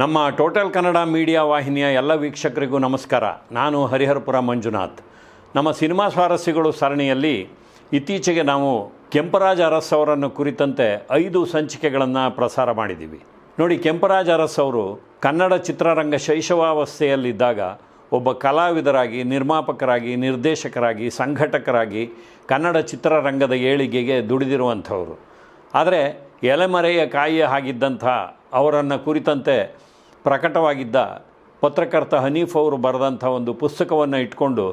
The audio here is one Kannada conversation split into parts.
ನಮ್ಮ ಟೋಟಲ್ ಕನ್ನಡ ಮೀಡಿಯಾ ವಾಹಿನಿಯ ಎಲ್ಲ ವೀಕ್ಷಕರಿಗೂ ನಮಸ್ಕಾರ. ನಾನು ಹರಿಹರಪುರ ಮಂಜುನಾಥ್. ನಮ್ಮ ಸಿನಿಮಾ ಸ್ವಾರಸ್ಯಗಳು ಸರಣಿಯಲ್ಲಿ ಇತ್ತೀಚೆಗೆ ನಾವು ಕೆಂಪರಾಜ ಅರಸ್ ಅವರನ್ನು ಕುರಿತಂತೆ ಐದು ಸಂಚಿಕೆಗಳನ್ನು ಪ್ರಸಾರ ಮಾಡಿದ್ದೀವಿ. ನೋಡಿ, ಕೆಂಪರಾಜ ಅರಸ್ ಅವರು ಕನ್ನಡ ಚಿತ್ರರಂಗ ಶೈಶವಾವಸ್ಥೆಯಲ್ಲಿದ್ದಾಗ ಒಬ್ಬ ಕಲಾವಿದರಾಗಿ, ನಿರ್ಮಾಪಕರಾಗಿ, ನಿರ್ದೇಶಕರಾಗಿ, ಸಂಘಟಕರಾಗಿ ಕನ್ನಡ ಚಿತ್ರರಂಗದ ಏಳಿಗೆಗೆ ದುಡಿದಿರುವಂಥವರು. ಆದರೆ ಎಲೆಮರೆಯ ಕಾಯಿಯ ಹಾಗಿದ್ದಂಥ ಅವರನ್ನು ಕುರಿತಂತೆ ಪ್ರಕಟವಾಗಿದ್ದ ಪತ್ರಕರ್ತ ಹನೀಫ್ ಅವರು ಬರೆದಂಥ ಒಂದು ಪುಸ್ತಕವನ್ನು ಇಟ್ಕೊಂಡು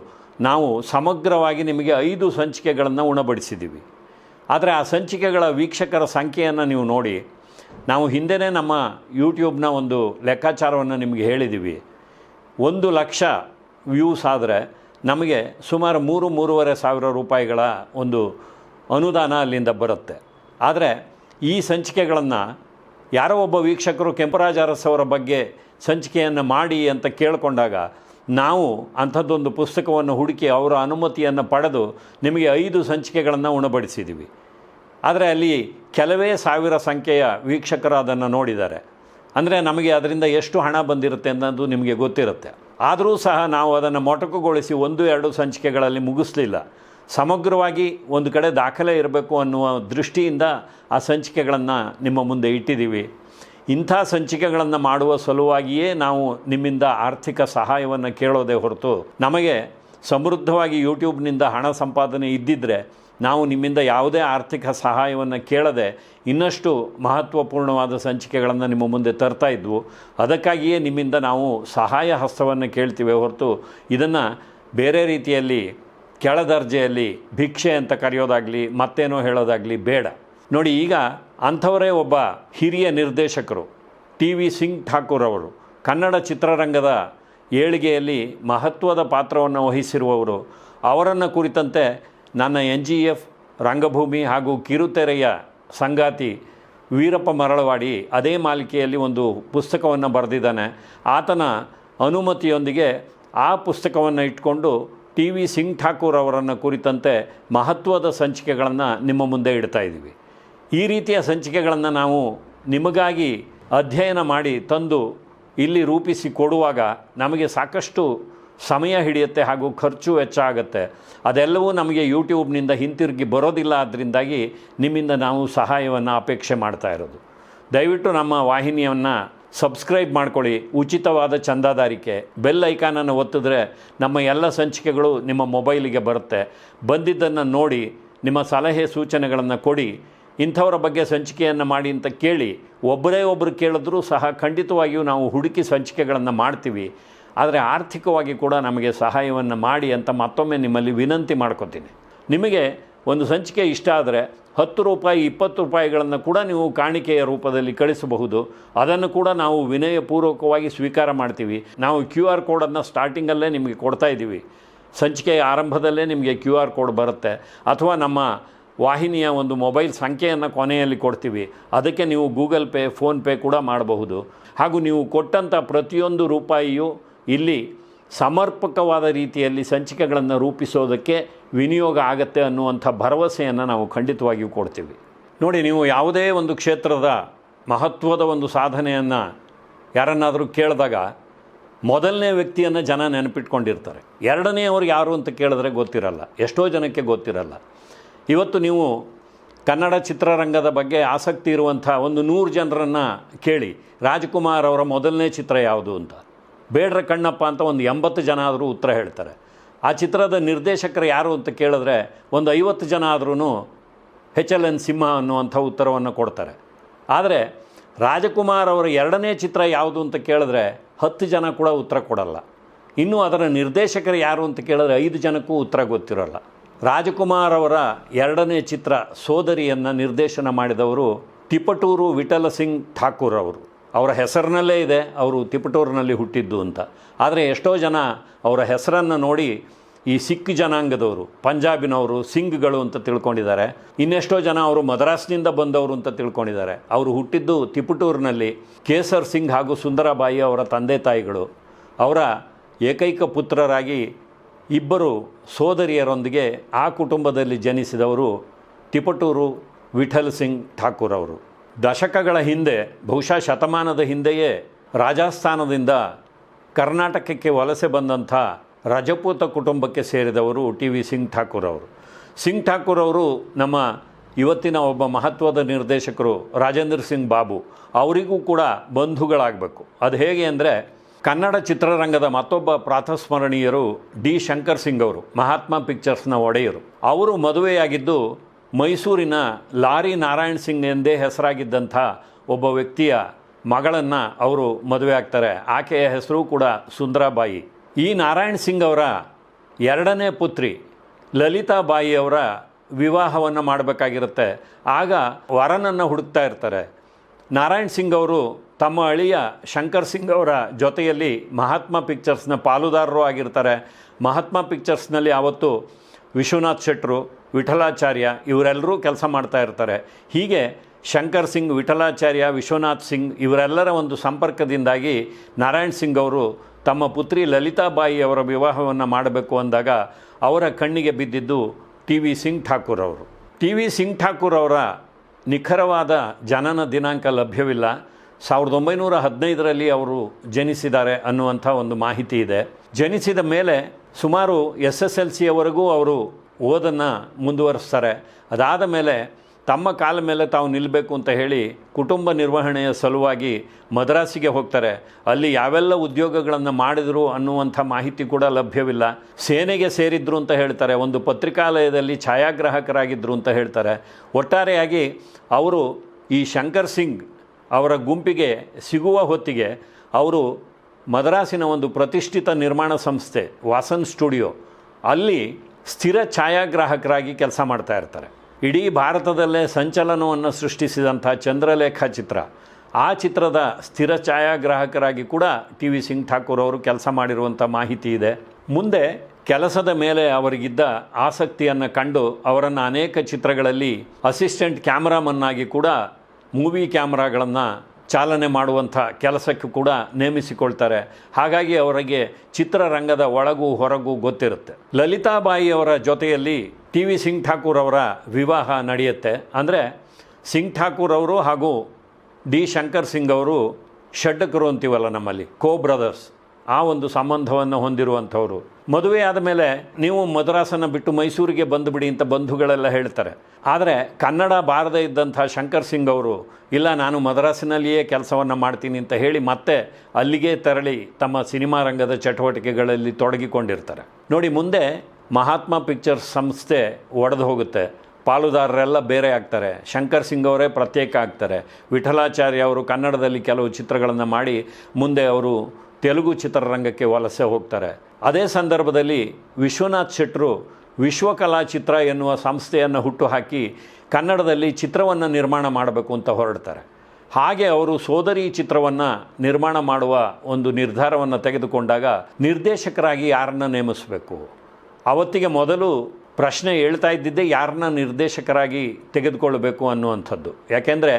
ನಾವು ಸಮಗ್ರವಾಗಿ ನಿಮಗೆ ಐದು ಸಂಚಿಕೆಗಳನ್ನು ಉಣಬಡಿಸಿದ್ದೀವಿ. ಆದರೆ ಆ ಸಂಚಿಕೆಗಳ ವೀಕ್ಷಕರ ಸಂಖ್ಯೆಯನ್ನು ನೀವು ನೋಡಿ, ನಾವು ಹಿಂದೆಯೇ ನಮ್ಮ ಯೂಟ್ಯೂಬ್ನ ಒಂದು ಲೆಕ್ಕಾಚಾರವನ್ನು ನಿಮಗೆ ಹೇಳಿದ್ದೀವಿ. ಒಂದು ಲಕ್ಷ ವ್ಯೂಸ್ ಆದರೆ ನಮಗೆ ಸುಮಾರು ಮೂರು, ಮೂರುವರೆ ಸಾವಿರ ರೂಪಾಯಿಗಳ ಒಂದು ಅನುದಾನ ಅಲ್ಲಿಂದ ಬರುತ್ತೆ. ಆದರೆ ಈ ಸಂಚಿಕೆಗಳನ್ನು ಯಾರೋ ಒಬ್ಬ ವೀಕ್ಷಕರು ಕೆಂಪರಾಜ ಅರಸ್ ಅವರ ಬಗ್ಗೆ ಸಂಚಿಕೆಯನ್ನು ಮಾಡಿ ಅಂತ ಕೇಳಿಕೊಂಡಾಗ, ನಾವು ಅಂಥದ್ದೊಂದು ಪುಸ್ತಕವನ್ನು ಹುಡುಕಿ ಅವರ ಅನುಮತಿಯನ್ನು ಪಡೆದು ನಿಮಗೆ ಐದು ಸಂಚಿಕೆಗಳನ್ನು ಉಣಬಡಿಸಿದ್ದೀವಿ. ಆದರೆ ಅಲ್ಲಿ ಕೆಲವೇ ಸಾವಿರ ಸಂಖ್ಯೆಯ ವೀಕ್ಷಕರು ಅದನ್ನು ನೋಡಿದ್ದಾರೆ. ಅಂದರೆ ನಮಗೆ ಅದರಿಂದ ಎಷ್ಟು ಹಣ ಬಂದಿರುತ್ತೆ ಅನ್ನೋದು ನಿಮಗೆ ಗೊತ್ತಿರುತ್ತೆ. ಆದರೂ ಸಹ ನಾವು ಅದನ್ನು ಮೊಟಕುಗೊಳಿಸಿ ಒಂದು ಎರಡು ಸಂಚಿಕೆಗಳಲ್ಲಿ ಮುಗಿಸ್ಲಿಲ್ಲ. ಸಮಗ್ರವಾಗಿ ಒಂದು ಕಡೆ ದಾಖಲೆ ಇರಬೇಕು ಅನ್ನುವ ದೃಷ್ಟಿಯಿಂದ ಆ ಸಂಚಿಕೆಗಳನ್ನು ನಿಮ್ಮ ಮುಂದೆ ಇಟ್ಟಿದ್ದೀವಿ. ಇಂಥ ಸಂಚಿಕೆಗಳನ್ನು ಮಾಡುವ ಸಲುವಾಗಿಯೇ ನಾವು ನಿಮ್ಮಿಂದ ಆರ್ಥಿಕ ಸಹಾಯವನ್ನು ಕೇಳೋದೇ ಹೊರತು ನಮಗೆ ಸಮೃದ್ಧವಾಗಿ ಯೂಟ್ಯೂಬ್ನಿಂದ ಹಣ ಸಂಪಾದನೆ ಇದ್ದಿದ್ದರೆ ನಾವು ನಿಮ್ಮಿಂದ ಯಾವುದೇ ಆರ್ಥಿಕ ಸಹಾಯವನ್ನು ಕೇಳದೆ ಇನ್ನಷ್ಟು ಮಹತ್ವಪೂರ್ಣವಾದ ಸಂಚಿಕೆಗಳನ್ನು ನಿಮ್ಮ ಮುಂದೆ ತರ್ತಾ ಇದ್ವು. ಅದಕ್ಕಾಗಿಯೇ ನಿಮ್ಮಿಂದ ನಾವು ಸಹಾಯ ಹಸ್ತವನ್ನು ಕೇಳ್ತೀವಿ ಹೊರತು ಇದನ್ನು ಬೇರೆ ರೀತಿಯಲ್ಲಿ ಕೆಳದರ್ಜೆಯಲ್ಲಿ ಭಿಕ್ಷೆ ಅಂತ ಕರೆಯೋದಾಗಲಿ, ಮತ್ತೇನೋ ಹೇಳೋದಾಗಲಿ ಬೇಡ. ನೋಡಿ, ಈಗ ಅಂಥವರೇ ಒಬ್ಬ ಹಿರಿಯ ನಿರ್ದೇಶಕರು, ಟಿ ವಿ ಸಿಂಗ್ ಠಾಕೂರ್ ಅವರು, ಕನ್ನಡ ಚಿತ್ರರಂಗದ ಏಳಿಗೆಯಲ್ಲಿ ಮಹತ್ವದ ಪಾತ್ರವನ್ನು ವಹಿಸಿರುವವರು, ಅವರನ್ನು ಕುರಿತಂತೆ ನನ್ನ ಎನ್ ಜಿ ಎಫ್, ರಂಗಭೂಮಿ ಹಾಗೂ ಕಿರುತೆರೆಯ ಸಂಗಾತಿ ವೀರಪ್ಪ ಮರಳವಾಡಿ ಅದೇ ಮಾಲಿಕೆಯಲ್ಲಿ ಒಂದು ಪುಸ್ತಕವನ್ನು ಬರೆದಿದ್ದಾನೆ. ಆತನ ಅನುಮತಿಯೊಂದಿಗೆ ಆ ಪುಸ್ತಕವನ್ನು ಇಟ್ಕೊಂಡು ಟಿ ವಿ ಸಿಂಗ್ ಠಾಕೂರ್ ಅವರನ್ನು ಕುರಿತಂತೆ ಮಹತ್ವದ ಸಂಚಿಕೆಗಳನ್ನು ನಿಮ್ಮ ಮುಂದೆ ಇಡ್ತಾ ಇದ್ದೀವಿ. ಈ ರೀತಿಯ ಸಂಚಿಕೆಗಳನ್ನು ನಾವು ನಿಮಗಾಗಿ ಅಧ್ಯಯನ ಮಾಡಿ ತಂದು ಇಲ್ಲಿ ರೂಪಿಸಿ ಕೊಡುವಾಗ ನಮಗೆ ಸಾಕಷ್ಟು ಸಮಯ ಹಿಡಿಯುತ್ತೆ ಹಾಗೂ ಖರ್ಚು ವೆಚ್ಚ ಆಗುತ್ತೆ. ಅದೆಲ್ಲವೂ ನಮಗೆ ಯೂಟ್ಯೂಬ್ನಿಂದ ಹಿಂತಿರುಗಿ ಬರೋದಿಲ್ಲ ಅದರಿಂದಾಗಿ ನಿಮ್ಮಿಂದ ನಾವು ಸಹಾಯವನ್ನು ಅಪೇಕ್ಷೆ ಮಾಡ್ತಾ ಇರೋದು. ದಯವಿಟ್ಟು ನಮ್ಮ ವಾಹಿನಿಯನ್ನು ಸಬ್ಸ್ಕ್ರೈಬ್ ಮಾಡ್ಕೊಳ್ಳಿ. ಉಚಿತವಾದ ಚಂದಾದಾರಿಕೆ. ಬೆಲ್ ಐಕಾನನ್ನು ಒತ್ತಿದ್ರೆ ನಮ್ಮ ಎಲ್ಲ ಸಂಚಿಕೆಗಳು ನಿಮ್ಮ ಮೊಬೈಲಿಗೆ ಬರುತ್ತೆ. ಬಂದಿದ್ದನ್ನು ನೋಡಿ ನಿಮ್ಮ ಸಲಹೆ ಸೂಚನೆಗಳನ್ನು ಕೊಡಿ. ಇಂಥವರ ಬಗ್ಗೆ ಸಂಚಿಕೆಯನ್ನು ಮಾಡಿ ಅಂತ ಕೇಳಿ, ಒಬ್ಬರೇ ಒಬ್ಬರು ಕೇಳಿದ್ರೂ ಸಹ ಖಂಡಿತವಾಗಿಯೂ ನಾವು ಹುಡುಕಿ ಸಂಚಿಕೆಗಳನ್ನು ಮಾಡ್ತೀವಿ. ಆದರೆ ಆರ್ಥಿಕವಾಗಿ ಕೂಡ ನಮಗೆ ಸಹಾಯವನ್ನು ಮಾಡಿ ಅಂತ ಮತ್ತೊಮ್ಮೆ ನಿಮ್ಮಲ್ಲಿ ವಿನಂತಿ ಮಾಡ್ಕೋತೀನಿ. ನಿಮಗೆ ಒಂದು ಸಂಚಿಕೆ ಇಷ್ಟ ಆದರೆ ಹತ್ತು ರೂಪಾಯಿ, ಇಪ್ಪತ್ತು ರೂಪಾಯಿಗಳನ್ನು ಕೂಡ ನೀವು ಕಾಣಿಕೆಯ ರೂಪದಲ್ಲಿ ಕಳಿಸಬಹುದು. ಅದನ್ನು ಕೂಡ ನಾವು ವಿನಯಪೂರ್ವಕವಾಗಿ ಸ್ವೀಕಾರ ಮಾಡ್ತೀವಿ. ನಾವು ಕ್ಯೂ ಆರ್ ಕೋಡನ್ನು ಸ್ಟಾರ್ಟಿಂಗಲ್ಲೇ ನಿಮಗೆ ಕೊಡ್ತಾ ಇದ್ದೀವಿ. ಸಂಚಿಕೆಯ ಆರಂಭದಲ್ಲೇ ನಿಮಗೆ ಕ್ಯೂ ಆರ್ ಕೋಡ್ ಬರುತ್ತೆ. ಅಥವಾ ನಮ್ಮ ವಾಹಿನಿಯ ಒಂದು ಮೊಬೈಲ್ ಸಂಖ್ಯೆಯನ್ನು ಕೊನೆಯಲ್ಲಿ ಕೊಡ್ತೀವಿ. ಅದಕ್ಕೆ ನೀವು ಗೂಗಲ್ ಪೇ ಫೋನ್ಪೇ ಕೂಡ ಮಾಡಬಹುದು. ಹಾಗೂ ನೀವು ಕೊಟ್ಟಂಥ ಪ್ರತಿಯೊಂದು ರೂಪಾಯಿಯು ಇಲ್ಲಿ ಸಮರ್ಪಕವಾದ ರೀತಿಯಲ್ಲಿ ಸಂಚಿಕೆಗಳನ್ನು ರೂಪಿಸೋದಕ್ಕೆ ವಿನಿಯೋಗ ಆಗತ್ತೆ ಅನ್ನುವಂಥ ಭರವಸೆಯನ್ನು ನಾವು ಖಂಡಿತವಾಗಿಯೂ ಕೊಡ್ತೀವಿ. ನೋಡಿ, ನೀವು ಯಾವುದೇ ಒಂದು ಕ್ಷೇತ್ರದ ಮಹತ್ವದ ಒಂದು ಸಾಧನೆಯನ್ನು ಯಾರನ್ನಾದರೂ ಕೇಳಿದಾಗ ಮೊದಲನೇ ವ್ಯಕ್ತಿಯನ್ನು ಜನ ನೆನಪಿಟ್ಕೊಂಡಿರ್ತಾರೆ. ಎರಡನೆಯವ್ರು ಯಾರು ಅಂತ ಕೇಳಿದ್ರೆ ಗೊತ್ತಿರಲ್ಲ. ಎಷ್ಟೋ ಜನಕ್ಕೆ ಗೊತ್ತಿರಲ್ಲ. ಇವತ್ತು ನೀವು ಕನ್ನಡ ಚಿತ್ರರಂಗದ ಬಗ್ಗೆ ಆಸಕ್ತಿ ಇರುವಂಥ ಒಂದು ನೂರು ಜನರನ್ನು ಕೇಳಿ, ರಾಜ್ಕುಮಾರ್ ಅವರ ಮೊದಲನೇ ಚಿತ್ರ ಯಾವುದು ಅಂತ. ಬೇಡ್ರ ಕಣ್ಣಪ್ಪ ಅಂತ ಒಂದು ಎಂಬತ್ತು ಜನ ಆದರೂ ಉತ್ತರ ಹೇಳ್ತಾರೆ. ಆ ಚಿತ್ರದ ನಿರ್ದೇಶಕರು ಯಾರು ಅಂತ ಕೇಳಿದ್ರೆ ಒಂದು ಐವತ್ತು ಜನ ಆದ್ರೂ ಹೆಚ್ ಎಲ್ ಎನ್ ಸಿಂಹ ಅನ್ನುವಂಥ ಉತ್ತರವನ್ನು ಕೊಡ್ತಾರೆ. ಆದರೆ ರಾಜಕುಮಾರ್ ಅವರ ಎರಡನೇ ಚಿತ್ರ ಯಾವುದು ಅಂತ ಕೇಳಿದ್ರೆ ಹತ್ತು ಜನ ಕೂಡ ಉತ್ತರ ಕೊಡಲ್ಲ. ಇನ್ನೂ ಅದರ ನಿರ್ದೇಶಕರು ಯಾರು ಅಂತ ಕೇಳಿದ್ರೆ ಐದು ಜನಕ್ಕೂ ಉತ್ತರ ಗೊತ್ತಿರೋಲ್ಲ. ರಾಜಕುಮಾರ್ ಅವರ ಎರಡನೇ ಚಿತ್ರ ಸೋದರಿಯನ್ನು ನಿರ್ದೇಶನ ಮಾಡಿದವರು ತಿಪಟೂರು ವಿಠಲ ಸಿಂಗ್ ಠಾಕೂರ್ ಅವರು. ಅವರ ಹೆಸರಿನಲ್ಲೇ ಇದೆ, ಅವರು ತಿಪಟೂರಿನಲ್ಲಿ ಹುಟ್ಟಿದ್ದು ಅಂತ. ಆದರೆ ಎಷ್ಟೋ ಜನ ಅವರ ಹೆಸರನ್ನು ನೋಡಿ ಈ ಸಿಖ್ ಜನಾಂಗದವರು, ಪಂಜಾಬಿನವರು, ಸಿಂಗ್ಗಳು ಅಂತ ತಿಳ್ಕೊಂಡಿದ್ದಾರೆ. ಇನ್ನೆಷ್ಟೋ ಜನ ಅವರು ಮದ್ರಾಸ್ನಿಂದ ಬಂದವರು ಅಂತ ತಿಳ್ಕೊಂಡಿದ್ದಾರೆ. ಅವರು ಹುಟ್ಟಿದ್ದು ತಿಪಟೂರಿನಲ್ಲಿ. ಕೇಸರ್ ಸಿಂಗ್ ಹಾಗೂ ಸುಂದರಬಾಯಿ ಅವರ ತಂದೆ ತಾಯಿಗಳು. ಅವರ ಏಕೈಕ ಪುತ್ರರಾಗಿ ಇಬ್ಬರು ಸೋದರಿಯರೊಂದಿಗೆ ಆ ಕುಟುಂಬದಲ್ಲಿ ಜನಿಸಿದವರು ತಿಪಟೂರು ವಿಠಲ್ ಸಿಂಗ್ ಠಾಕೂರ್ ಅವರು. ದಶಕಗಳ ಹಿಂದೆ, ಬಹುಶಃ ಶತಮಾನದ ಹಿಂದೆಯೇ, ರಾಜಸ್ಥಾನದಿಂದ ಕರ್ನಾಟಕಕ್ಕೆ ವಲಸೆ ಬಂದಂಥ ರಜಪೂತ ಕುಟುಂಬಕ್ಕೆ ಸೇರಿದವರು ಟಿ ವಿ ಸಿಂಗ್ ಠಾಕೂರ್ ಅವರು. ಸಿಂಗ್ ಠಾಕೂರ್ ಅವರು ನಮ್ಮ ಇವತ್ತಿನ ಒಬ್ಬ ಮಹತ್ವದ ನಿರ್ದೇಶಕರು ರಾಜೇಂದ್ರ ಸಿಂಗ್ ಬಾಬು. ಅವರಿಗೂ ಕೂಡ ಬಂಧುಗಳಾಗಬೇಕು. ಅದು ಹೇಗೆ ಅಂದರೆ, ಕನ್ನಡ ಚಿತ್ರರಂಗದ ಮತ್ತೊಬ್ಬ ಪ್ರಾತಸ್ಮರಣೀಯರು ಡಿ. ಶಂಕರ್ ಸಿಂಗ್ ಅವರು, ಮಹಾತ್ಮ ಪಿಕ್ಚರ್ಸ್ನ ಒಡೆಯರು. ಅವರು ಮದುವೆಯಾಗಿದ್ದು ಮೈಸೂರಿನ ಲಾರಿ ನಾರಾಯಣ್ ಸಿಂಗ್ ಎಂದೇ ಹೆಸರಾಗಿದ್ದಂಥ ಒಬ್ಬ ವ್ಯಕ್ತಿಯ ಮಗಳನ್ನು ಅವರು ಮದುವೆ ಆಗ್ತಾರೆ. ಆಕೆಯ ಹೆಸರು ಕೂಡ ಸುಂದರಾಬಾಯಿ. ಈ ನಾರಾಯಣ್ ಸಿಂಗ್ ಅವರ ಎರಡನೇ ಪುತ್ರಿ ಲಲಿತಾಬಾಯಿ ಅವರ ವಿವಾಹವನ್ನು ಮಾಡಬೇಕಾಗಿರುತ್ತೆ. ಆಗ ವರನನ್ನು ಹುಡುಕ್ತಾ ಇರ್ತಾರೆ. ನಾರಾಯಣ್ ಸಿಂಗ್ ಅವರು ತಮ್ಮ ಅಳಿಯ ಶಂಕರ್ ಸಿಂಗ್ ಅವರ ಜೊತೆಯಲ್ಲಿ ಮಹಾತ್ಮ ಪಿಕ್ಚರ್ಸ್ನ ಪಾಲುದಾರರು ಆಗಿರ್ತಾರೆ. ಮಹಾತ್ಮ ಪಿಕ್ಚರ್ಸ್ನಲ್ಲಿ ಆವತ್ತು ವಿಶ್ವನಾಥ್ ಶೆಟ್ಟರು, ವಿಠಲಾಚಾರ್ಯ ಇವರೆಲ್ಲರೂ ಕೆಲಸ ಮಾಡ್ತಾ ಇರ್ತಾರೆ. ಹೀಗೆ ಶಂಕರ್ ಸಿಂಗ್, ವಿಠಲಾಚಾರ್ಯ, ವಿಶ್ವನಾಥ್ ಸಿಂಗ್ ಇವರೆಲ್ಲರ ಒಂದು ಸಂಪರ್ಕದಿಂದಾಗಿ ನಾರಾಯಣ್ ಸಿಂಗ್ ಅವರು ತಮ್ಮ ಪುತ್ರಿ ಲಲಿತಾಬಾಯಿ ಅವರ ವಿವಾಹವನ್ನು ಮಾಡಬೇಕು ಅಂದಾಗ ಅವರ ಕಣ್ಣಿಗೆ ಬಿದ್ದಿದ್ದು ಟಿ ವಿ ಸಿಂಗ್ ಠಾಕೂರ್ ಅವರು. ಟಿ ವಿ ಸಿಂಗ್ ಠಾಕೂರ್ ಅವರ ನಿಖರವಾದ ಜನನ ದಿನಾಂಕ ಲಭ್ಯವಿಲ್ಲ. ಸಾವಿರದ ಒಂಬೈನೂರ ಹದಿನೈದರಲ್ಲಿ ಅವರು ಜನಿಸಿದ್ದಾರೆ ಅನ್ನುವಂಥ ಒಂದು ಮಾಹಿತಿ ಇದೆ. ಜನಿಸಿದ ಮೇಲೆ ಸುಮಾರು ಎಸ್ ಎಸ್ ಎಲ್ ಸಿಯವರೆಗೂ ಅವರು ಓದನ್ನು ಮುಂದುವರಿಸ್ತಾರೆ. ಅದಾದ ಮೇಲೆ ತಮ್ಮ ಕಾಲ ಮೇಲೆ ತಾವು ನಿಲ್ಲಬೇಕು ಅಂತ ಹೇಳಿ ಕುಟುಂಬ ನಿರ್ವಹಣೆಯ ಸಲುವಾಗಿ ಮದ್ರಾಸಿಗೆ ಹೋಗ್ತಾರೆ. ಅಲ್ಲಿ ಯಾವೆಲ್ಲ ಉದ್ಯೋಗಗಳನ್ನು ಮಾಡಿದರು ಅನ್ನುವಂಥ ಮಾಹಿತಿ ಕೂಡ ಲಭ್ಯವಿಲ್ಲ. ಸೇನೆಗೆ ಸೇರಿದ್ರು ಅಂತ ಹೇಳ್ತಾರೆ. ಒಂದು ಪತ್ರಿಕಾಲಯದಲ್ಲಿ ಛಾಯಾಗ್ರಾಹಕರಾಗಿದ್ದರು ಅಂತ ಹೇಳ್ತಾರೆ. ಒಟ್ಟಾರೆಯಾಗಿ ಅವರು ಈ ಶಂಕರ್ ಸಿಂಗ್ ಅವರ ಗುಂಪಿಗೆ ಸಿಗುವ ಹೊತ್ತಿಗೆ ಅವರು ಮದ್ರಾಸಿನ ಒಂದು ಪ್ರತಿಷ್ಠಿತ ನಿರ್ಮಾಣ ಸಂಸ್ಥೆ, ವಾಸನ್ ಸ್ಟುಡಿಯೋ, ಅಲ್ಲಿ ಸ್ಥಿರ ಛಾಯಾಗ್ರಾಹಕರಾಗಿ ಕೆಲಸ ಮಾಡ್ತಾ ಇರ್ತಾರೆ. ಇಡೀ ಭಾರತದಲ್ಲೇ ಸಂಚಲನವನ್ನು ಸೃಷ್ಟಿಸಿದಂಥ ಚಂದ್ರಲೇಖ ಚಿತ್ರ, ಆ ಚಿತ್ರದ ಸ್ಥಿರ ಛಾಯಾಗ್ರಾಹಕರಾಗಿ ಕೂಡ ಟಿ ವಿ ಸಿಂಗ್ ಠಾಕೂರ್ ಅವರು ಕೆಲಸ ಮಾಡಿರುವಂಥ ಮಾಹಿತಿ ಇದೆ. ಮುಂದೆ ಕೆಲಸದ ಮೇಲೆ ಅವರಿಗಿದ್ದ ಆಸಕ್ತಿಯನ್ನು ಕಂಡು ಅವರನ್ನು ಅನೇಕ ಚಿತ್ರಗಳಲ್ಲಿ ಅಸಿಸ್ಟೆಂಟ್ ಕ್ಯಾಮ್ರಾಮನ್ನಾಗಿ ಕೂಡ ಮೂವಿ ಕ್ಯಾಮ್ರಾಗಳನ್ನು ಚಾಲನೆ ಮಾಡುವಂಥ ಕೆಲಸಕ್ಕೂ ಕೂಡ ನೇಮಿಸಿಕೊಳ್ತಾರೆ. ಹಾಗಾಗಿ ಅವರಿಗೆ ಚಿತ್ರರಂಗದ ಒಳಗೂ ಹೊರಗೂ ಗೊತ್ತಿರುತ್ತೆ. ಲಲಿತಾಬಾಯಿ ಅವರ ಜೊತೆಯಲ್ಲಿ ಟಿ ವಿ ಸಿಂಗ್ ಠಾಕೂರ್ ಅವರ ವಿವಾಹ ನಡೆಯುತ್ತೆ. ಅಂದರೆ ಸಿಂಗ್ ಠಾಕೂರ್ ಅವರು ಹಾಗೂ ಡಿ. ಶಂಕರ್ ಸಿಂಗ್ ಅವರು ಷಡ್ಡಕರು ಅಂತೀವಲ್ಲ ನಮ್ಮಲ್ಲಿ, ಕೋ ಬ್ರದರ್ಸ್. ಆ ಒಂದು ಸಂಬಂಧವನ್ನು ಹೊಂದಿರುವಂಥವ್ರು. ಮದುವೆ ಆದ ಮೇಲೆ ನೀವು ಮದ್ರಾಸನ್ನು ಬಿಟ್ಟು ಮೈಸೂರಿಗೆ ಬಂದುಬಿಡಿ ಅಂತ ಬಂಧುಗಳೆಲ್ಲ ಹೇಳ್ತಾರೆ. ಆದರೆ ಕನ್ನಡ ಬಾರದೇ ಇದ್ದಂಥ ಶಂಕರ್ ಸಿಂಗ್ ಅವರು, ಇಲ್ಲ, ನಾನು ಮದ್ರಾಸಿನಲ್ಲಿಯೇ ಕೆಲಸವನ್ನು ಮಾಡ್ತೀನಿ ಅಂತ ಹೇಳಿ ಮತ್ತೆ ಅಲ್ಲಿಗೆ ತೆರಳಿ ತಮ್ಮ ಸಿನಿಮಾ ರಂಗದ ಚಟುವಟಿಕೆಗಳಲ್ಲಿ ತೊಡಗಿಕೊಂಡಿರ್ತಾರೆ. ನೋಡಿ, ಮುಂದೆ ಮಹಾತ್ಮ ಪಿಕ್ಚರ್ಸ್ ಸಂಸ್ಥೆ ಒಡೆದು ಹೋಗುತ್ತೆ. ಪಾಲುದಾರರೆಲ್ಲ ಬೇರೆ ಆಗ್ತಾರೆ. ಶಂಕರ್ ಸಿಂಗ್ ಅವರೇ ಪ್ರತ್ಯೇಕ ಆಗ್ತಾರೆ. ವಿಠಲಾಚಾರ್ಯ ಅವರು ಕನ್ನಡದಲ್ಲಿ ಕೆಲವು ಚಿತ್ರಗಳನ್ನು ಮಾಡಿ ಮುಂದೆ ಅವರು ತೆಲುಗು ಚಿತ್ರರಂಗಕ್ಕೆ ವಲಸೆ ಹೋಗ್ತಾರೆ. ಅದೇ ಸಂದರ್ಭದಲ್ಲಿ ವಿಶ್ವನಾಥ್ ಶೆಟ್ಟರು ವಿಶ್ವಕಲಾ ಚಿತ್ರ ಎನ್ನುವ ಸಂಸ್ಥೆಯನ್ನು ಹುಟ್ಟುಹಾಕಿ ಕನ್ನಡದಲ್ಲಿ ಚಿತ್ರವನ್ನು ನಿರ್ಮಾಣ ಮಾಡಬೇಕು ಅಂತ ಹೊರಡ್ತಾರೆ. ಹಾಗೆ ಅವರು ಸೋದರಿ ಚಿತ್ರವನ್ನು ನಿರ್ಮಾಣ ಮಾಡುವ ಒಂದು ನಿರ್ಧಾರವನ್ನು ತೆಗೆದುಕೊಂಡಾಗ ನಿರ್ದೇಶಕರಾಗಿ ಯಾರನ್ನ ನೇಮಿಸಬೇಕು? ಅವತ್ತಿಗೆ ಮೊದಲು ಪ್ರಶ್ನೆ ಹೇಳ್ತಾ ಇದ್ದಿದ್ದೆ ಯಾರನ್ನ ನಿರ್ದೇಶಕರಾಗಿ ತೆಗೆದುಕೊಳ್ಳಬೇಕು ಅನ್ನುವಂಥದ್ದು. ಯಾಕೆಂದರೆ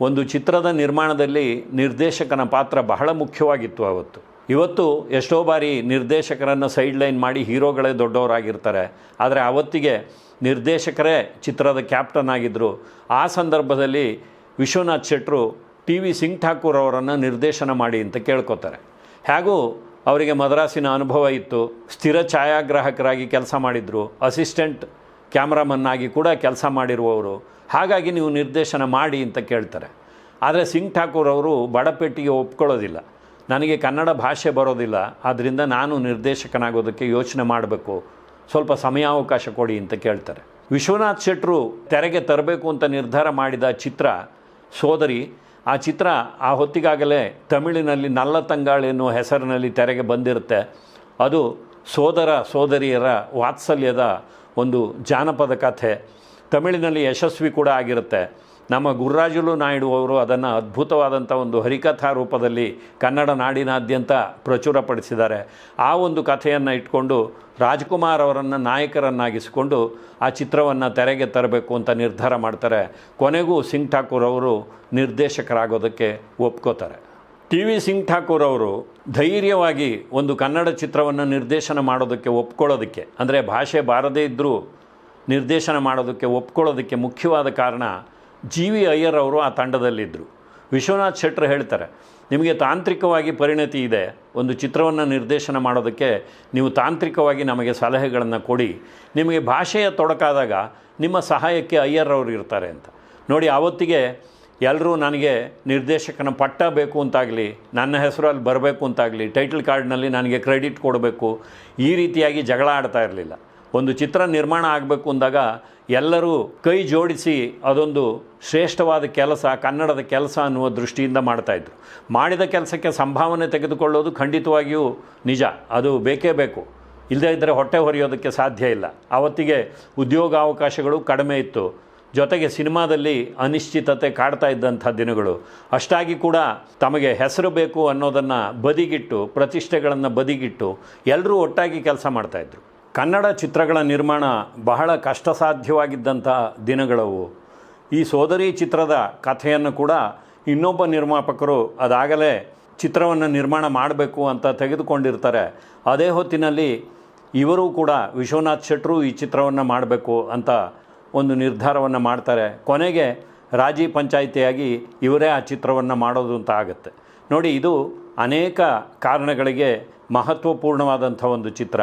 ಒಂದು ಚಿತ್ರದ ನಿರ್ಮಾಣದಲ್ಲಿ ನಿರ್ದೇಶಕನ ಪಾತ್ರ ಬಹಳ ಮುಖ್ಯವಾಗಿತ್ತು ಆವತ್ತು. ಇವತ್ತು ಎಷ್ಟೋ ಬಾರಿ ನಿರ್ದೇಶಕರನ್ನು ಸೈಡ್ ಲೈನ್ ಮಾಡಿ ಹೀರೋಗಳೇ ದೊಡ್ಡವರಾಗಿರ್ತಾರೆ. ಆದರೆ ಅವತ್ತಿಗೆ ನಿರ್ದೇಶಕರೇ ಚಿತ್ರದ ಕ್ಯಾಪ್ಟನ್ ಆಗಿದ್ದರು ಆ ಸಂದರ್ಭದಲ್ಲಿ ವಿಶ್ವನಾಥ್ ಶೆಟ್ಟರು ಟಿ ವಿ ಸಿಂಗ್ ಠಾಕೂರ್ ಅವರನ್ನು ನಿರ್ದೇಶನ ಮಾಡಿ ಅಂತ ಕೇಳ್ಕೊತಾರೆ. ಹಾಗೂ ಅವರಿಗೆ ಮದ್ರಾಸಿನ ಅನುಭವ ಇತ್ತು. ಸ್ಥಿರ ಛಾಯಾಗ್ರಾಹಕರಾಗಿ ಕೆಲಸ ಮಾಡಿದರು. ಅಸಿಸ್ಟೆಂಟ್ ಕ್ಯಾಮ್ರಾಮನ್ ಆಗಿ ಕೂಡ ಕೆಲಸ ಮಾಡಿರುವವರು. ಹಾಗಾಗಿ ನೀವು ನಿರ್ದೇಶನ ಮಾಡಿ ಅಂತ ಕೇಳ್ತಾರೆ. ಆದರೆ ಸಿಂಗ್ ಠಾಕೂರ್ ಅವರು ಬಡಪೆಟ್ಟಿಗೆ ಒಪ್ಕೊಳ್ಳೋದಿಲ್ಲ. ನನಗೆ ಕನ್ನಡ ಭಾಷೆ ಬರೋದಿಲ್ಲ ಆದ್ದರಿಂದ ನಾನು ನಿರ್ದೇಶಕನಾಗೋದಕ್ಕೆ ಯೋಚನೆ ಮಾಡಬೇಕು. ಸ್ವಲ್ಪ ಸಮಯಾವಕಾಶ ಕೊಡಿ ಅಂತ ಕೇಳ್ತಾರೆ. ವಿಶ್ವನಾಥ್ ಶೆಟ್ಟರು ತೆರೆಗೆ ತರಬೇಕು ಅಂತ ನಿರ್ಧಾರ ಮಾಡಿದ ಚಿತ್ರ, ಸೋದರಿ, ಆ ಚಿತ್ರ ಆ ಹೊತ್ತಿಗಾಗಲೇ ತಮಿಳಿನಲ್ಲಿ ನಲ್ಲ ನಲ್ಲತಂಗಾಳ್ ಎನ್ನುವ ಹೆಸರಿನಲ್ಲಿ ತೆರೆಗೆ ಬಂದಿರುತ್ತೆ. ಅದು ಸೋದರ, ಸೋದರಿಯರ ವಾತ್ಸಲ್ಯದ ಒಂದು ಜಾನಪದ ಕಥೆ. ತಮಿಳಿನಲ್ಲಿ ಯಶಸ್ವಿ ಕೂಡ ಆಗಿರುತ್ತೆ. ನಮ್ಮ ಗುರುರಾಜುಲು ನಾಯ್ಡು ಅವರು ಅದನ್ನು ಅದ್ಭುತವಾದಂಥ ಒಂದು ಹರಿಕಥಾ ರೂಪದಲ್ಲಿ ಕನ್ನಡ ನಾಡಿನಾದ್ಯಂತ ಪ್ರಚುರಪಡಿಸಿದ್ದಾರೆ. ಆ ಒಂದು ಕಥೆಯನ್ನು ಇಟ್ಕೊಂಡು ರಾಜ್ಕುಮಾರ್ ಅವರನ್ನು ನಾಯಕರನ್ನಾಗಿಸಿಕೊಂಡು ಆ ಚಿತ್ರವನ್ನು ತೆರೆಗೆ ತರಬೇಕು ಅಂತ ನಿರ್ಧಾರ ಮಾಡ್ತಾರೆ. ಕೊನೆಗೂ ಸಿಂಗ್ ಠಾಕೂರ್ ಅವರು ನಿರ್ದೇಶಕರಾಗೋದಕ್ಕೆ ಒಪ್ಕೋತಾರೆ. ಟಿ ವಿ ಸಿಂಗ್ ಠಾಕೂರ್ ಅವರು ಧೈರ್ಯವಾಗಿ ಒಂದು ಕನ್ನಡ ಚಿತ್ರವನ್ನು ನಿರ್ದೇಶನ ಮಾಡೋದಕ್ಕೆ ಒಪ್ಕೊಳ್ಳೋದಕ್ಕೆ, ಅಂದರೆ ಭಾಷೆ ಬಾರದೇ ಇದ್ದರೂ ನಿರ್ದೇಶನ ಮಾಡೋದಕ್ಕೆ, ಒಪ್ಕೊಳ್ಳೋದಕ್ಕೆ ಮುಖ್ಯವಾದ ಕಾರಣ ಜಿ ವಿ ಅಯ್ಯರ್ ಅವರು ಆ ತಂಡದಲ್ಲಿದ್ದರು. ವಿಶ್ವನಾಥ್ ಶೆಟ್ಟರ್ ಹೇಳ್ತಾರೆ, ನಿಮಗೆ ತಾಂತ್ರಿಕವಾಗಿ ಪರಿಣತಿ ಇದೆ, ಒಂದು ಚಿತ್ರವನ್ನು ನಿರ್ದೇಶನ ಮಾಡೋದಕ್ಕೆ ನೀವು ತಾಂತ್ರಿಕವಾಗಿ ನಮಗೆ ಸಲಹೆಗಳನ್ನು ಕೊಡಿ. ನಿಮಗೆ ಭಾಷೆಯ ತೊಡಕಾದಾಗ ನಿಮ್ಮ ಸಹಾಯಕ್ಕೆ ಅಯ್ಯರ್ ಅವರು ಇರ್ತಾರೆ ಅಂತ. ನೋಡಿ ಆವತ್ತಿಗೆ ಎಲ್ಲರೂ ನನಗೆ ನಿರ್ದೇಶಕನ ಪಟ್ಟ ಬೇಕು ಅಂತಾಗಲಿ, ನನ್ನ ಹೆಸರಲ್ಲಿ ಬರಬೇಕು ಅಂತಾಗಲಿ, ಟೈಟಲ್ ಕಾರ್ಡ್ನಲ್ಲಿ ನನಗೆ ಕ್ರೆಡಿಟ್ ಕೊಡಬೇಕು, ಈ ರೀತಿಯಾಗಿ ಜಗಳ ಆಡ್ತಾ ಇರಲಿಲ್ಲ. ಒಂದು ಚಿತ್ರ ನಿರ್ಮಾಣ ಆಗಬೇಕು ಅಂದಾಗ ಎಲ್ಲರೂ ಕೈ ಜೋಡಿಸಿ ಅದೊಂದು ಶ್ರೇಷ್ಠವಾದ ಕೆಲಸ, ಕನ್ನಡದ ಕೆಲಸ ಅನ್ನುವ ದೃಷ್ಟಿಯಿಂದ ಮಾಡ್ತಾಯಿದ್ರು ಮಾಡಿದ ಕೆಲಸಕ್ಕೆ ಸಂಭಾವನೆ ತೆಗೆದುಕೊಳ್ಳೋದು ಖಂಡಿತವಾಗಿಯೂ ನಿಜ. ಅದು ಬೇಕೇ ಬೇಕು. ಇಲ್ಲದೇ ಇದ್ದರೆ ಹೊಟ್ಟೆ ಹೊರೆಯೋದಕ್ಕೆ ಸಾಧ್ಯ ಇಲ್ಲ. ಆವತ್ತಿಗೆ ಉದ್ಯೋಗಾವಕಾಶಗಳು ಕಡಿಮೆ ಇತ್ತು. ಜೊತೆಗೆ ಸಿನಿಮಾದಲ್ಲಿ ಅನಿಶ್ಚಿತತೆ ಕಾಡ್ತಾ ಇದ್ದಂಥ ದಿನಗಳು. ಅಷ್ಟಾಗಿ ಕೂಡ ತಮಗೆ ಹೆಸರು ಬೇಕು ಅನ್ನೋದನ್ನು ಬದಿಗಿಟ್ಟು, ಪ್ರತಿಷ್ಠೆಗಳನ್ನು ಬದಿಗಿಟ್ಟು ಎಲ್ಲರೂ ಒಟ್ಟಾಗಿ ಕೆಲಸ ಮಾಡ್ತಾಯಿದ್ರು ಕನ್ನಡ ಚಿತ್ರಗಳ ನಿರ್ಮಾಣ ಬಹಳ ಕಷ್ಟ ಸಾಧ್ಯವಾಗಿದ್ದಂಥ ದಿನಗಳವು. ಈ ಸೋದರಿ ಚಿತ್ರದ ಕಥೆಯನ್ನು ಕೂಡ ಇನ್ನೊಬ್ಬ ನಿರ್ಮಾಪಕರು ಅದಾಗಲೇ ಚಿತ್ರವನ್ನು ನಿರ್ಮಾಣ ಮಾಡಬೇಕು ಅಂತ ತೆಗೆದುಕೊಂಡಿರ್ತಾರೆ. ಅದೇ ಹೊತ್ತಿನಲ್ಲಿ ಇವರು ಕೂಡ ವಿಶ್ವನಾಥ್ ಶೆಟ್ಟರು ಈ ಚಿತ್ರವನ್ನು ಮಾಡಬೇಕು ಅಂತ ಒಂದು ನಿರ್ಧಾರವನ್ನು ಮಾಡ್ತಾರೆ. ಕೊನೆಗೆ ರಾಜಿ ಪಂಚಾಯಿತಿಯಾಗಿ ಇವರೇ ಆ ಚಿತ್ರವನ್ನು ಮಾಡೋದು ಅಂತ ಆಗುತ್ತೆ. ನೋಡಿ, ಇದು ಅನೇಕ ಕಾರಣಗಳಿಗೆ ಮಹತ್ವಪೂರ್ಣವಾದಂಥ ಒಂದು ಚಿತ್ರ.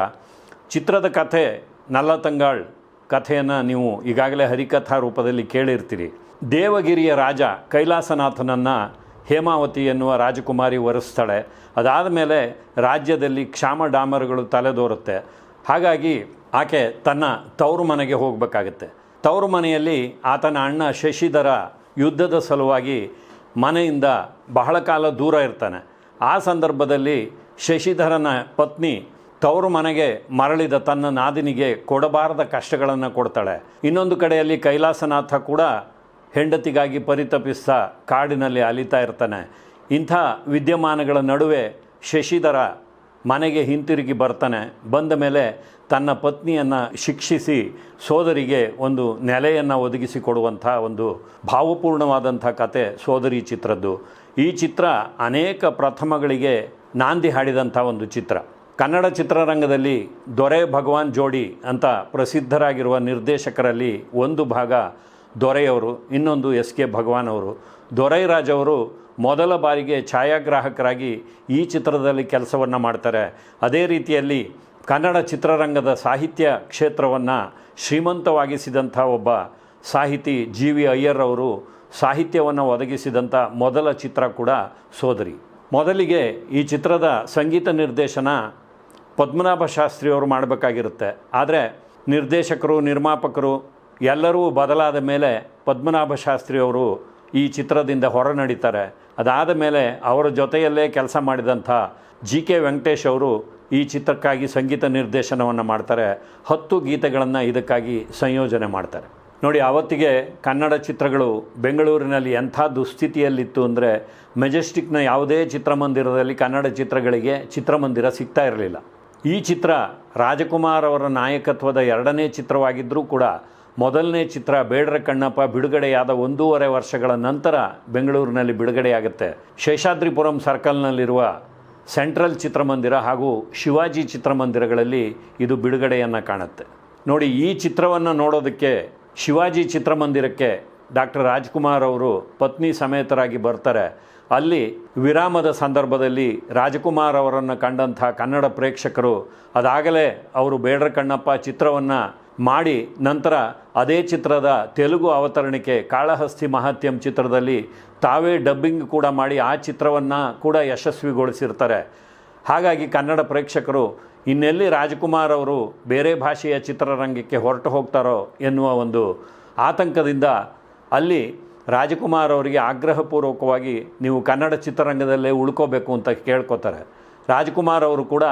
ಚಿತ್ರದ ಕಥೆ ನಲ್ಲತಂಗಾಳ್ ಕಥೆಯನ್ನು ನೀವು ಈಗಾಗಲೇ ಹರಿಕಥಾ ರೂಪದಲ್ಲಿ ಕೇಳಿರ್ತೀರಿ. ದೇವಗಿರಿಯ ರಾಜ ಕೈಲಾಸನಾಥನನ್ನು ಹೇಮಾವತಿ ಎನ್ನುವ ರಾಜಕುಮಾರಿ ಒರೆಸ್ತಾಳೆ. ಅದಾದ ಮೇಲೆ ರಾಜ್ಯದಲ್ಲಿ ಕ್ಷಾಮ ಡಾಮರುಗಳು ತಲೆದೋರುತ್ತೆ ಹಾಗಾಗಿ ಆಕೆ ತನ್ನ ತವರು ಮನೆಗೆ ಹೋಗಬೇಕಾಗತ್ತೆ. ತವರು ಮನೆಯಲ್ಲಿ ಆತನ ಅಣ್ಣ ಶಶಿಧರ ಯುದ್ಧದ ಸಲುವಾಗಿ ಮನೆಯಿಂದ ಬಹಳ ಕಾಲ ದೂರ ಇರ್ತಾನೆ. ಆ ಸಂದರ್ಭದಲ್ಲಿ ಶಶಿಧರನ ಪತ್ನಿ ತವರು ಮನೆಗೆ ಮರಳಿದ ತನ್ನ ನಾದಿನಿಗೆ ಕೊಡಬಾರದ ಕಷ್ಟಗಳನ್ನು ಕೊಡ್ತಾಳೆ. ಇನ್ನೊಂದು ಕಡೆಯಲ್ಲಿ ಕೈಲಾಸನಾಥ ಕೂಡ ಹೆಂಡತಿಗಾಗಿ ಪರಿತಪಿಸ್ತಾ ಕಾಡಿನಲ್ಲಿ ಅಲಿತಾ ಇರ್ತಾನೆ. ಇಂಥ ವಿದ್ಯಮಾನಗಳ ನಡುವೆ ಶಶಿಧರ ಮನೆಗೆ ಹಿಂತಿರುಗಿ ಬರ್ತಾನೆ. ಬಂದ ಮೇಲೆ ತನ್ನ ಪತ್ನಿಯನ್ನು ಶಿಕ್ಷಿಸಿ ಸೋದರಿಗೆ ಒಂದು ನೆಲೆಯನ್ನು ಒದಗಿಸಿಕೊಡುವಂಥ ಒಂದು ಭಾವಪೂರ್ಣವಾದಂಥ ಕತೆ ಸೋದರಿ ಚಿತ್ರದ್ದು. ಈ ಚಿತ್ರ ಅನೇಕ ಪ್ರಥಮಗಳಿಗೆ ನಾಂದಿ ಹಾಡಿದಂಥ ಒಂದು ಚಿತ್ರ. ಕನ್ನಡ ಚಿತ್ರರಂಗದಲ್ಲಿ ದೊರೆ ಭಗವಾನ್ ಜೋಡಿ ಅಂತ ಪ್ರಸಿದ್ಧರಾಗಿರುವ ನಿರ್ದೇಶಕರಲ್ಲಿ ಒಂದು ಭಾಗ ದೊರೆಯವರು, ಇನ್ನೊಂದು ಎಸ್ ಕೆ ಭಗವಾನ್ ಅವರು. ದೊರೈರಾಜ್ ಅವರು ಮೊದಲ ಬಾರಿಗೆ ಛಾಯಾಗ್ರಾಹಕರಾಗಿ ಈ ಚಿತ್ರದಲ್ಲಿ ಕೆಲಸವನ್ನು ಮಾಡ್ತಾರೆ. ಅದೇ ರೀತಿಯಲ್ಲಿ ಕನ್ನಡ ಚಿತ್ರರಂಗದ ಸಾಹಿತ್ಯ ಕ್ಷೇತ್ರವನ್ನು ಶ್ರೀಮಂತವಾಗಿಸಿದಂಥ ಒಬ್ಬ ಸಾಹಿತಿ ಜಿ ವಿ ಅಯ್ಯರ್ ಅವರು ಸಾಹಿತ್ಯವನ್ನು ಒದಗಿಸಿದಂಥ ಮೊದಲ ಚಿತ್ರ ಕೂಡ ಸೋದರಿ. ಮೊದಲಿಗೆ ಈ ಚಿತ್ರದ ಸಂಗೀತ ನಿರ್ದೇಶನ ಪದ್ಮನಾಭ ಶಾಸ್ತ್ರಿಯವರು ಮಾಡಬೇಕಾಗಿರುತ್ತೆ. ಆದರೆ ನಿರ್ದೇಶಕರು, ನಿರ್ಮಾಪಕರು ಎಲ್ಲರೂ ಬದಲಾದ ಮೇಲೆ ಪದ್ಮನಾಭ ಶಾಸ್ತ್ರಿಯವರು ಈ ಚಿತ್ರದಿಂದ ಹೊರ ನಡೀತಾರೆ. ಅದಾದ ಮೇಲೆ ಅವರ ಜೊತೆಯಲ್ಲೇ ಕೆಲಸ ಮಾಡಿದಂಥ ಜಿ ಕೆ ವೆಂಕಟೇಶ್ ಅವರು ಈ ಚಿತ್ರಕ್ಕಾಗಿ ಸಂಗೀತ ನಿರ್ದೇಶನವನ್ನು ಮಾಡ್ತಾರೆ. ಹತ್ತು ಗೀತೆಗಳನ್ನು ಇದಕ್ಕಾಗಿ ಸಂಯೋಜನೆ ಮಾಡ್ತಾರೆ. ನೋಡಿ ಆವತ್ತಿಗೆ ಕನ್ನಡ ಚಿತ್ರಗಳು ಬೆಂಗಳೂರಿನಲ್ಲಿ ಎಂಥ ದುಸ್ಥಿತಿಯಲ್ಲಿತ್ತು ಅಂದರೆ ಮೆಜೆಸ್ಟಿಕ್ನ ಯಾವುದೇ ಚಿತ್ರಮಂದಿರದಲ್ಲಿ ಕನ್ನಡ ಚಿತ್ರಗಳಿಗೆ ಚಿತ್ರಮಂದಿರ ಸಿಗ್ತಾ ಇರಲಿಲ್ಲ. ಈ ಚಿತ್ರ ರಾಜಕುಮಾರ್ ಅವರ ನಾಯಕತ್ವದ ಎರಡನೇ ಚಿತ್ರವಾಗಿದ್ದರೂ ಕೂಡ ಮೊದಲನೇ ಚಿತ್ರ ಬೇಡರ ಕಣ್ಣಪ್ಪ ಬಿಡುಗಡೆಯಾದ ಒಂದೂವರೆ ವರ್ಷಗಳ ನಂತರ ಬೆಂಗಳೂರಿನಲ್ಲಿ ಬಿಡುಗಡೆಯಾಗುತ್ತೆ. ಶೇಷಾದ್ರಿಪುರಂ ಸರ್ಕಲ್ನಲ್ಲಿರುವ ಸೆಂಟ್ರಲ್ ಚಿತ್ರಮಂದಿರ ಹಾಗೂ ಶಿವಾಜಿ ಚಿತ್ರಮಂದಿರಗಳಲ್ಲಿ ಇದು ಬಿಡುಗಡೆಯನ್ನು ಕಾಣುತ್ತೆ. ನೋಡಿ, ಈ ಚಿತ್ರವನ್ನು ನೋಡೋದಕ್ಕೆ ಶಿವಾಜಿ ಚಿತ್ರಮಂದಿರಕ್ಕೆ ಡಾಕ್ಟರ್ ರಾಜ್ಕುಮಾರ್ ಅವರು ಪತ್ನಿ ಸಮೇತರಾಗಿ ಬರ್ತಾರೆ. ಅಲ್ಲಿ ವಿರಾಮದ ಸಂದರ್ಭದಲ್ಲಿ ರಾಜಕುಮಾರ್ ಅವರನ್ನು ಕಂಡಂಥ ಕನ್ನಡ ಪ್ರೇಕ್ಷಕರು, ಅದಾಗಲೇ ಅವರು ಬೇಡ್ರ ಕಣ್ಣಪ್ಪ ಚಿತ್ರವನ್ನು ಮಾಡಿ ನಂತರ ಅದೇ ಚಿತ್ರದ ತೆಲುಗು ಅವತರಣಿಕೆ ಕಾಳಹಸ್ತಿ ಮಹತ್ಯಂ ಚಿತ್ರದಲ್ಲಿ ತಾವೇ ಡಬ್ಬಿಂಗ್ ಕೂಡ ಮಾಡಿ ಆ ಚಿತ್ರವನ್ನು ಕೂಡ ಯಶಸ್ವಿಗೊಳಿಸಿರ್ತಾರೆ. ಹಾಗಾಗಿ ಕನ್ನಡ ಪ್ರೇಕ್ಷಕರು, ಇನ್ನೆಲ್ಲಿ ರಾಜಕುಮಾರ್ ಅವರು ಬೇರೆ ಭಾಷೆಯ ಚಿತ್ರರಂಗಕ್ಕೆ ಹೊರಟು ಹೋಗ್ತಾರೋ ಎನ್ನುವ ಒಂದು ಆತಂಕದಿಂದ ಅಲ್ಲಿ ರಾಜಕುಮಾರ್ ಅವರಿಗೆ ಆಗ್ರಹಪೂರ್ವಕವಾಗಿ ನೀವು ಕನ್ನಡ ಚಿತ್ರರಂಗದಲ್ಲೇ ಉಳ್ಕೋಬೇಕು ಅಂತ ಕೇಳ್ಕೋತಾರೆ. ರಾಜಕುಮಾರ್ ಅವರು ಕೂಡ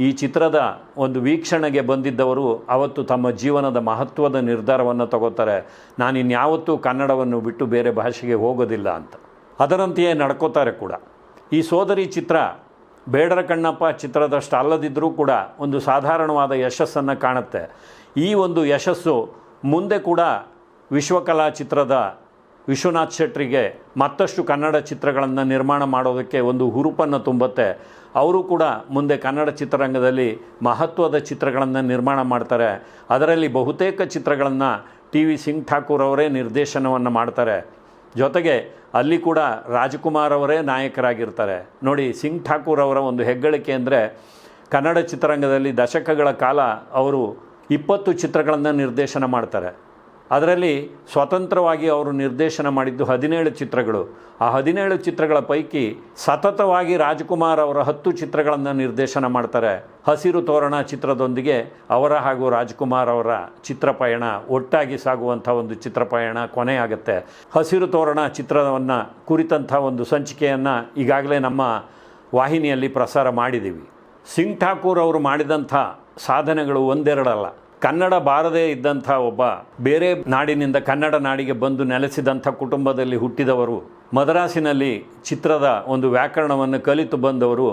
ಈ ಚಿತ್ರದ ಒಂದು ವೀಕ್ಷಣೆಗೆ ಬಂದಿದ್ದವರು ಅವತ್ತು ತಮ್ಮ ಜೀವನದ ಮಹತ್ವದ ನಿರ್ಧಾರವನ್ನು ತಗೋತಾರೆ. ನಾನು ಇನ್ಯಾವತ್ತೂ ಕನ್ನಡವನ್ನು ಬಿಟ್ಟು ಬೇರೆ ಭಾಷೆಗೆ ಹೋಗೋದಿಲ್ಲ ಅಂತ. ಅದರಂತೆಯೇ ನಡ್ಕೋತಾರೆ ಕೂಡ. ಈ ಸೋದರಿ ಚಿತ್ರ ಬೇಡರ ಕಣ್ಣಪ್ಪ ಚಿತ್ರದಷ್ಟು ಅಲ್ಲದಿದ್ದರೂ ಕೂಡ ಒಂದು ಸಾಧಾರಣವಾದ ಯಶಸ್ಸನ್ನು ಕಾಣುತ್ತೆ. ಈ ಒಂದು ಯಶಸ್ಸು ಮುಂದೆ ಕೂಡ ವಿಶ್ವಕಲಾ ಚಿತ್ರದ ವಿಶ್ವನಾಥ್ ಶೆಟ್ಟರಿಗೆ ಮತ್ತಷ್ಟು ಕನ್ನಡ ಚಿತ್ರಗಳನ್ನು ನಿರ್ಮಾಣ ಮಾಡೋದಕ್ಕೆ ಒಂದು ಹುರುಪನ್ನು ತುಂಬುತ್ತೆ. ಅವರು ಕೂಡ ಮುಂದೆ ಕನ್ನಡ ಚಿತ್ರರಂಗದಲ್ಲಿ ಮಹತ್ವದ ಚಿತ್ರಗಳನ್ನು ನಿರ್ಮಾಣ ಮಾಡ್ತಾರೆ. ಅದರಲ್ಲಿ ಬಹುತೇಕ ಚಿತ್ರಗಳನ್ನು ಟಿ ವಿ ಸಿಂಗ್ ಠಾಕೂರ್ ಅವರೇ ನಿರ್ದೇಶನವನ್ನು ಮಾಡ್ತಾರೆ. ಜೊತೆಗೆ ಅಲ್ಲಿ ಕೂಡ ರಾಜ್ಕುಮಾರ್ ಅವರೇ ನಾಯಕರಾಗಿರ್ತಾರೆ. ನೋಡಿ, ಸಿಂಗ್ ಠಾಕೂರ್ ಅವರ ಒಂದು ಹೆಗ್ಗಳಿಕೆ ಅಂದರೆ ಕನ್ನಡ ಚಿತ್ರರಂಗದಲ್ಲಿ ದಶಕಗಳ ಕಾಲ ಅವರು ಇಪ್ಪತ್ತು ಚಿತ್ರಗಳನ್ನು ನಿರ್ದೇಶನ ಮಾಡ್ತಾರೆ. ಅದರಲ್ಲಿ ಸ್ವತಂತ್ರವಾಗಿ ಅವರು ನಿರ್ದೇಶನ ಮಾಡಿದ್ದು ಹದಿನೇಳು ಚಿತ್ರಗಳು. ಆ ಹದಿನೇಳು ಚಿತ್ರಗಳ ಪೈಕಿ ಸತತವಾಗಿ ರಾಜ್ಕುಮಾರ್ ಅವರ ಹತ್ತು ಚಿತ್ರಗಳನ್ನು ನಿರ್ದೇಶನ ಮಾಡ್ತಾರೆ. ಹಸಿರು ತೋರಣ ಚಿತ್ರದೊಂದಿಗೆ ಅವರ ಹಾಗೂ ರಾಜ್ಕುಮಾರ್ ಅವರ ಚಿತ್ರಪಯಣ, ಒಟ್ಟಾಗಿ ಸಾಗುವಂಥ ಒಂದು ಚಿತ್ರಪಯಣ ಕೊನೆಯಾಗುತ್ತೆ ಹಸಿರು ತೋರಣ ಚಿತ್ರವನ್ನು ಕುರಿತಂಥ ಒಂದು ಸಂಚಿಕೆಯನ್ನು ಈಗಾಗಲೇ ನಮ್ಮ ವಾಹಿನಿಯಲ್ಲಿ ಪ್ರಸಾರ ಮಾಡಿದ್ದೀವಿ ಸಿಂಗ್ ಠಾಕೂರ್ ಅವರು ಮಾಡಿದಂಥ ಸಾಧನೆಗಳು ಒಂದೆರಡಲ್ಲ. ಕನ್ನಡ ಬಾರದೇ ಇದ್ದಂಥ ಒಬ್ಬ, ಬೇರೆ ನಾಡಿನಿಂದ ಕನ್ನಡ ನಾಡಿಗೆ ಬಂದು ನೆಲೆಸಿದಂಥ ಕುಟುಂಬದಲ್ಲಿ ಹುಟ್ಟಿದವರು, ಮದ್ರಾಸಿನಲ್ಲಿ ಚಿತ್ರದ ಒಂದು ವ್ಯಾಕರಣವನ್ನು ಕಲಿತು ಬಂದವರು,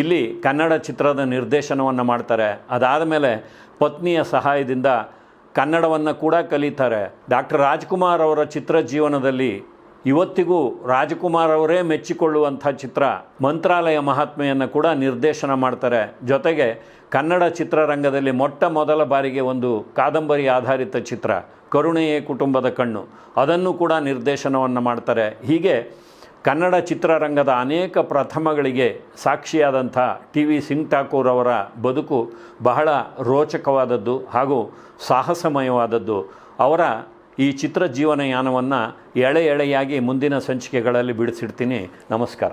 ಇಲ್ಲಿ ಕನ್ನಡ ಚಿತ್ರದ ನಿರ್ದೇಶನವನ್ನು ಮಾಡ್ತಾರೆ. ಅದಾದ ಮೇಲೆ ಪತ್ನಿಯ ಸಹಾಯದಿಂದ ಕನ್ನಡವನ್ನು ಕೂಡ ಕಲಿತಾರೆ. ಡಾಕ್ಟರ್ ರಾಜ್ಕುಮಾರ್ ಅವರ ಚಿತ್ರ ಜೀವನದಲ್ಲಿ ಇವತ್ತಿಗೂ ರಾಜಕುಮಾರ್ ಅವರೇ ಮೆಚ್ಚಿಕೊಳ್ಳುವಂಥ ಚಿತ್ರ ಮಂತ್ರಾಲಯ ಮಹಾತ್ಮೆಯನ್ನು ಕೂಡ ನಿರ್ದೇಶನ ಮಾಡ್ತಾರೆ. ಜೊತೆಗೆ ಕನ್ನಡ ಚಿತ್ರರಂಗದಲ್ಲಿ ಮೊಟ್ಟ ಮೊದಲ ಬಾರಿಗೆ ಒಂದು ಕಾದಂಬರಿ ಆಧಾರಿತ ಚಿತ್ರ, ಕರುಣೆಯೇ ಕುಟುಂಬದ ಕಣ್ಣು. ಅದನ್ನು ಕೂಡ ನಿರ್ದೇಶನವನ್ನು ಮಾಡ್ತಾರೆ. ಹೀಗೆ ಕನ್ನಡ ಚಿತ್ರರಂಗದ ಅನೇಕ ಪ್ರಥಮಗಳಿಗೆ ಸಾಕ್ಷಿಯಾದಂಥ ಟಿ ವಿ ಸಿಂಗ್ ಠಾಕೂರ್ ಅವರ ಬದುಕು ಬಹಳ ರೋಚಕವಾದದ್ದು ಹಾಗೂ ಸಾಹಸಮಯವಾದದ್ದು. ಅವರ ಈ ಚಿತ್ರ ಜೀವನಯಾನವನ್ನು ಎಳೆ ಎಳೆಯಾಗಿ ಮುಂದಿನ ಸಂಚಿಕೆಗಳಲ್ಲಿ ಬಿಡಿಸಿಡ್ತೀನಿ. ನಮಸ್ಕಾರ.